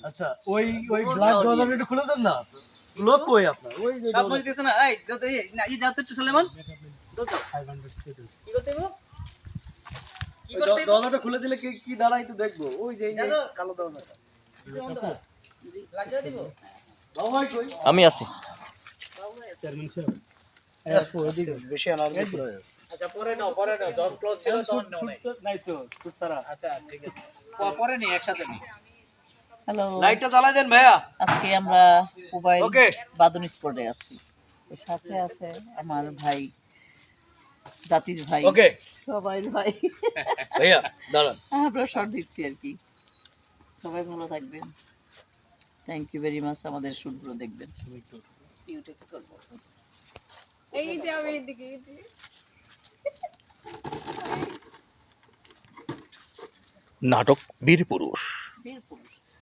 আচ্ছা ওই ওই ব্ল্যাক ডলার একটু খুলে দেন না। লোক কই আপনার? ওই সব দিছে না এই যাও তো এই না এই একটু সুলেমান। কি করতে কি করতে ডলারটা খুলে দিলে কি কি দাঁড়ায় একটু দেখব। ওই যে এই কালো ডলারটা লাগিয়ে দিব? বাবাই কই? আমি আছি। বেশি আনার পুরো আছে আচ্ছা পরে নাও পরে নাও যখন ক্লোজ ছিল তখন নাও নাই। নাই তো খুব সারা আচ্ছা ঠিক আছে। পরে নি একসাথে নি হ্যালো লাইটটা জ্বালাই দেন ভাইয়া। আজকে আমরা মোবাইল বাদন স্পটে আছি। সাথে আছে আমার ভাই জাতির ভাই। ওকে সবাই ভাই। ভাইয়া দাঁড়ান। আমরা শর্ট দিচ্ছি আর কি। সবাই ভালো থাকবেন। থ্যাংক ইউ ভেরি মাচ আমাদের শুটগুলো দেখবেন। ইউটিউব করব। এই যে আমি নাটক বীর পুরুষ বীরপুর